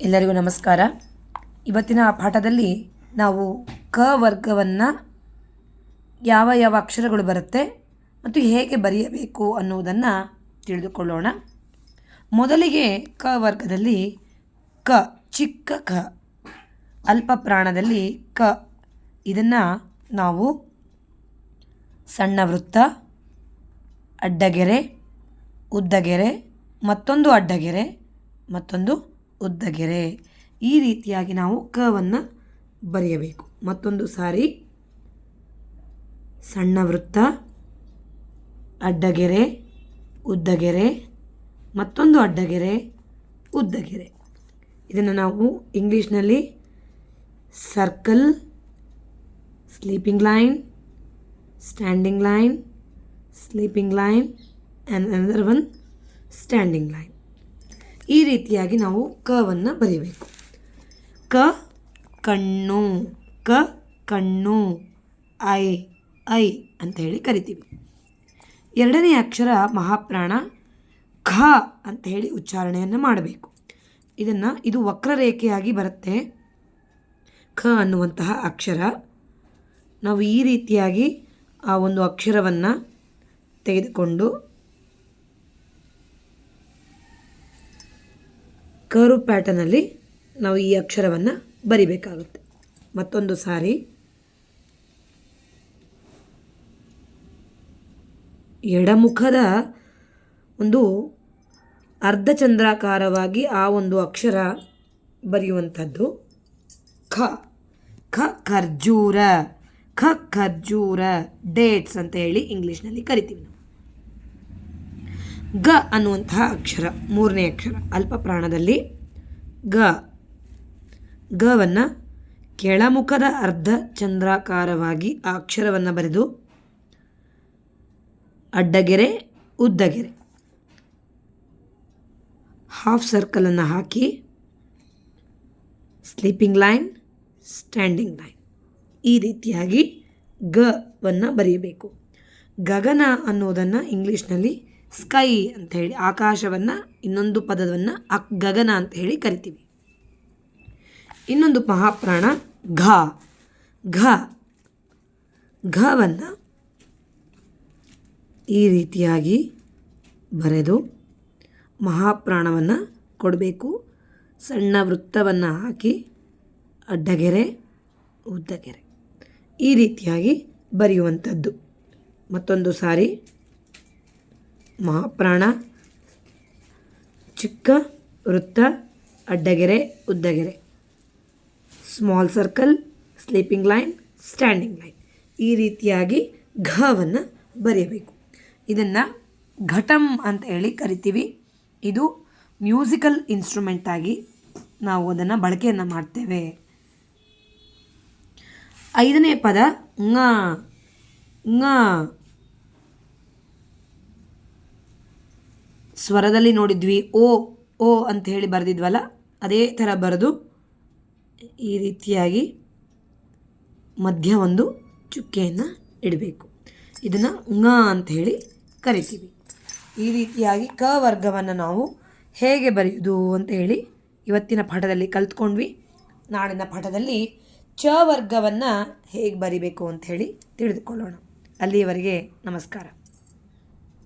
ಎಲ್ಲರಿಗೂ ನಮಸ್ಕಾರ. ಇವತ್ತಿನ ಪಾಠದಲ್ಲಿ ನಾವು ಕ ವರ್ಗವನ್ನು ಯಾವ ಯಾವ ಅಕ್ಷರಗಳು ಬರುತ್ತೆ ಮತ್ತು ಹೇಗೆ ಬರೆಯಬೇಕು ಅನ್ನುವುದನ್ನು ತಿಳಿದುಕೊಳ್ಳೋಣ. ಮೊದಲಿಗೆ ಕ ವರ್ಗದಲ್ಲಿ ಕ, ಚಿಕ್ಕ ಕ, ಅಲ್ಪ ಪ್ರಾಣದಲ್ಲಿ ಕ. ಇದನ್ನು ನಾವು ಸಣ್ಣ ವೃತ್ತ, ಅಡ್ಡಗೆರೆ, ಉದ್ದಗೆರೆ, ಮತ್ತೊಂದು ಅಡ್ಡಗೆರೆ, ಮತ್ತೊಂದು ಉದ್ದಗೆರೆ. ಈ ರೀತಿಯಾಗಿ ನಾವು ಕವನ್ನು ಬರೆಯಬೇಕು. ಮತ್ತೊಂದು ಸಾರಿ. ಸಣ್ಣ ವೃತ್ತ. ಅಡ್ಡಗೆರೆ. ಉದ್ದಗೆರೆ. ಮತ್ತೊಂದು ಅಡ್ಡಗೆರೆ. ಉದ್ದಗೆರೆ. ಇದನ್ನು ನಾವು ಇಂಗ್ಲೀಷ್ನಲ್ಲಿ circle, sleeping line, standing line, sleeping line and another one standing line ಈ ರೀತಿಯಾಗಿ ನಾವು ಕವನ್ನು ಬರೀಬೇಕು. ಕ ಕಣ್ಣು ಕ ಕಣ್ಣು, ಐ ಐ ಅಂತ ಹೇಳಿ ಕರಿತೀವಿ. ಎರಡನೇ ಅಕ್ಷರ ಮಹಾಪ್ರಾಣ, ಖ ಅಂತ ಹೇಳಿ ಉಚ್ಚಾರಣೆಯನ್ನು ಮಾಡಬೇಕು. ಇದನ್ನು ಇದು ವಕ್ರರೇಖೆಯಾಗಿ ಬರುತ್ತೆ. ಖ ಅನ್ನುವಂತಹ ಅಕ್ಷರ. ನಾವು ಈ ರೀತಿಯಾಗಿ ಆ ಒಂದು ಅಕ್ಷರವನ್ನು ತೆಗೆದುಕೊಂಡು ಕರು ಪ್ಯಾಟರ್ನಲ್ಲಿ ನಾವು ಈ ಅಕ್ಷರವನ್ನು ಬರಿಬೇಕಾಗುತ್ತೆ. ಮತ್ತೊಂದು ಸಾರಿ. ಎಡಮುಖದ ಒಂದು ಅರ್ಧಚಂದ್ರಾಕಾರವಾಗಿ ಆ ಒಂದು ಅಕ್ಷರ ಬರೆಯುವಂಥದ್ದು. ಖ. ಖ ಖರ್ಜೂರ. ಖ ಖರ್ಜೂರ. ಡೇಟ್ಸ್ ಅಂತ ಹೇಳಿ ಇಂಗ್ಲೀಷ್ನಲ್ಲಿ ಕರಿತೀವಿ ಗ ಅನ್ನುವಂತಹ ಅಕ್ಷರ, ಮೂರನೇ ಅಕ್ಷರ. ಅಲ್ಪ ಪ್ರಾಣದಲ್ಲಿ ಗ. ಗವನ್ನು ಕೆಳಮುಖದ ಅರ್ಧ ಚಂದ್ರಾಕಾರವಾಗಿ ಆ ಅಕ್ಷರವನ್ನು ಬರೆದು ಅಡ್ಡಗೆರೆ, ಉದ್ದಗೆರೆ. ಹಾಫ್ ಸರ್ಕಲನ್ನು ಹಾಕಿ ಸ್ಲೀಪಿಂಗ್ ಲೈನ್, ಸ್ಟ್ಯಾಂಡಿಂಗ್ ಲೈನ್. ಈ ರೀತಿಯಾಗಿ ಗವನ್ನು ಬರೆಯಬೇಕು ಗಗನ ಅನ್ನೋದನ್ನು ಇಂಗ್ಲೀಷ್ನಲ್ಲಿ ಸ್ಕೈ ಅಂತ ಹೇಳಿ, ಆಕಾಶವನ್ನು, ಇನ್ನೊಂದು ಪದವನ್ನು ಅಕ್ ಗಗನ ಅಂತ ಹೇಳಿ ಕರಿತೀವಿ. ಇನ್ನೊಂದು ಮಹಾಪ್ರಾಣ ಘ. ಘ. ಘವನ್ನು ಈ ರೀತಿಯಾಗಿ ಬರೆದು ಮಹಾಪ್ರಾಣವನ್ನು ಕೊಡಬೇಕು. ಸಣ್ಣ ವೃತ್ತವನ್ನು ಹಾಕಿ ಅಡ್ಡಗೆರೆ, ಉದ್ದಗೆರೆ. ಈ ರೀತಿಯಾಗಿ ಬರೆಯುವಂಥದ್ದು. ಮತ್ತೊಂದು ಸಾರಿ. ಮಹಾಪ್ರಾಣ ಚಿಕ್ಕ, ವೃತ್ತ, ಅಡ್ಡಗೆರೆ, ಉದ್ದಗೆರೆ. Small circle sleeping line standing line ಈ ರೀತಿಯಾಗಿ ಘವನ್ನು ಬರೆಯಬೇಕು. ಇದನ್ನು ಘಟಂ ಅಂತ ಹೇಳಿ ಕರಿತೀವಿ. ಇದು ಮ್ಯೂಸಿಕಲ್ ಇನ್ಸ್ಟ್ರೂಮೆಂಟ್ ಆಗಿ ನಾವು ಅದನ್ನು ಬಳಕೆಯನ್ನು ಮಾಡ್ತೇವೆ. ಐದನೇ ಪದ ङ ಸ್ವರದಲ್ಲಿ ನೋಡಿದ್ವಿ, ಓ ಓ ಅಂತ ಹೇಳಿ ಬರೆದಿದ್ವಲ್ಲ, ಅದೇ ಥರ ಬರೆದು ಈ ರೀತಿಯಾಗಿ ಮಧ್ಯ ಒಂದು ಚುಕ್ಕೆಯನ್ನು ಇಡಬೇಕು. ಇದನ್ನು ಉಂಗ ಅಂತ ಹೇಳಿ ಕರಿತೀವಿ. ಈ ರೀತಿಯಾಗಿ ಕ ವರ್ಗವನ್ನು ನಾವು ಹೇಗೆ ಬರೆಯುವುದು ಅಂತ ಹೇಳಿ ಇವತ್ತಿನ ಪಾಠದಲ್ಲಿ ಕಲ್ತ್ಕೊಂಡ್ವಿ. ನಾಳಿನ ಪಾಠದಲ್ಲಿ ಚ ವರ್ಗವನ್ನು ಹೇಗೆ ಬರಿಬೇಕು ಅಂತ ಹೇಳಿ ತಿಳಿದುಕೊಳ್ಳೋಣ. ಅಲ್ಲಿಯವರೆಗೆ ನಮಸ್ಕಾರ.